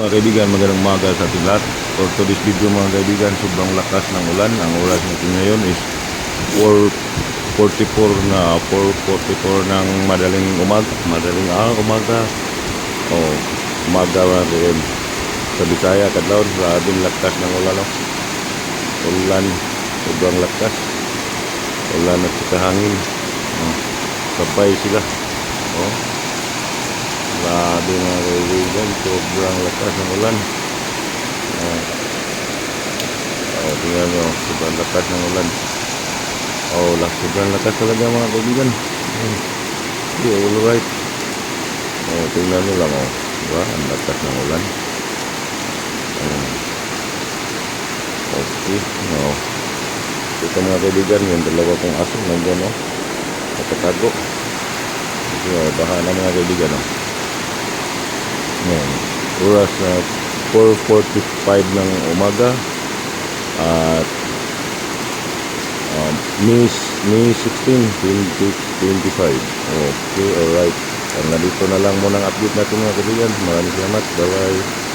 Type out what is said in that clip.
Mga kaibigan, magandang umaga sa ating lahat. For today's video mga kaibigan, sobrang lakas ng ulan. Ang oras natin ngayon is 4.44 na 4.44 ng madaling umaga. Madaling araw, umaga. Oh, umaga kaibigan. Sa Bisaya, Kadlaw, grabe lakas ng ulan. No? Ulan, sobrang lakas. Ulan at saka hangin. Oh, sabay sila. Oh, Grabe mga kaibigan, sobrang lakas ng ulan. Oh, oh tingnan nyo, sobrang lakas ng ulan. Oh, sobrang lakas talaga mga kaibigan. Hmm. Okay, all right. Oh, tingnan nyo lang, oh. Diba? Ang lakas ng ulan. Oh. Okay, no. Ito mga kaibigan, yung dalawa kong aso, nandiyan, oh. Nakatago. Okay, oh, baha na mga kaibigan, oh. Ngayon, oras na 4.45 ng umaga at um, May, May 16, 2025. Okay, alright. Ang nandito na lang muna ang update natin mga kaibigan. Maraming salamat. Bye-bye.